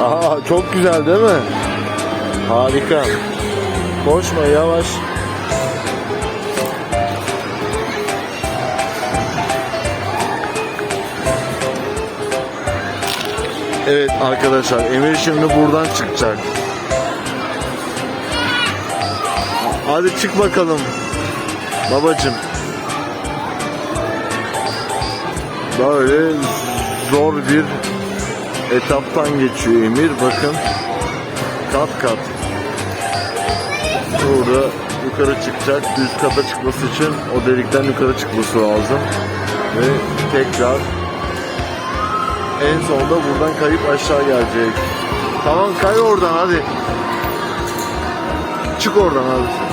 Aa çok güzel değil mi? Harika. Koşma yavaş. Evet arkadaşlar Emir şimdi buradan çıkacak. Hadi çık bakalım. Babacım. Böyle zor bir etaptan geçiyor Emir. Bakın. Kat kat. Burada yukarı çıkacak. Üst kata çıkması için o delikten yukarı çıkması lazım. Ve tekrar en sonunda buradan kayıp aşağı gelecek. Tamam kay oradan hadi. Çık oradan hadi.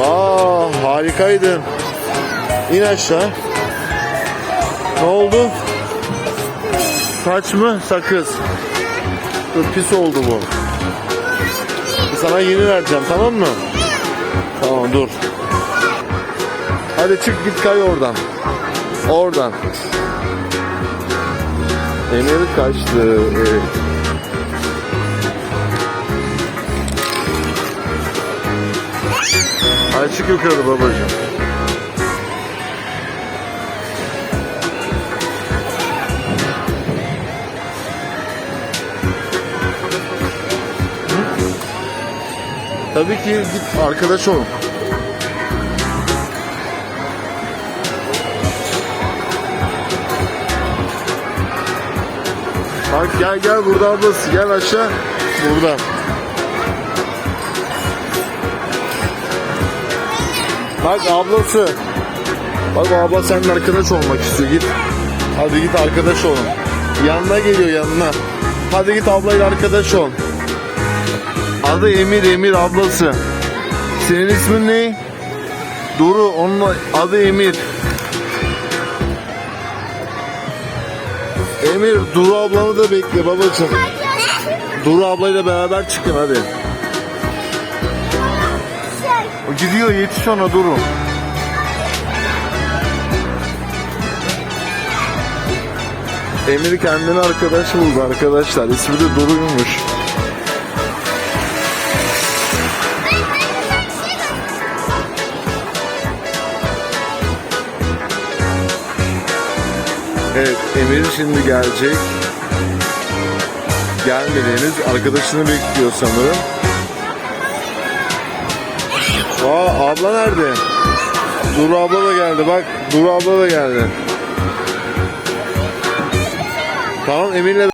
Aa, harikaydın. İn aşağı. Ne oldu? Saç mı? Sakız. Dur pis oldu bu. Sana yeni vereceğim tamam mı? Tamam dur. Hadi çık git kay oradan. Oradan. Emir kaçtı. Evet. Çık yukarı babacığım. Tabii ki git arkadaş ol. Bak gel gel burada ablası gel aşağı. Burada. Bak ablası. Bak abla seninle arkadaş olmak istiyor git. Hadi git arkadaş olun. Yanına geliyor yanına. Hadi git ablayla arkadaş ol. Adı Emir Emir ablası. Senin ismin ne? Duru onun adı Emir. Emir Duru ablanı da bekle babacığım. Duru ablayla beraber çıkın hadi. Gidiyor yetiş ona Duru. Emir kendine arkadaş buldu arkadaşlar. İsmi de Duru'ymuş. Evet Emir şimdi gelecek. Gelmedi henüz. Arkadaşını bekliyor sanırım. Aa abla nerede? Duru abla da geldi bak. Duru abla da geldi. Tamam Emir'le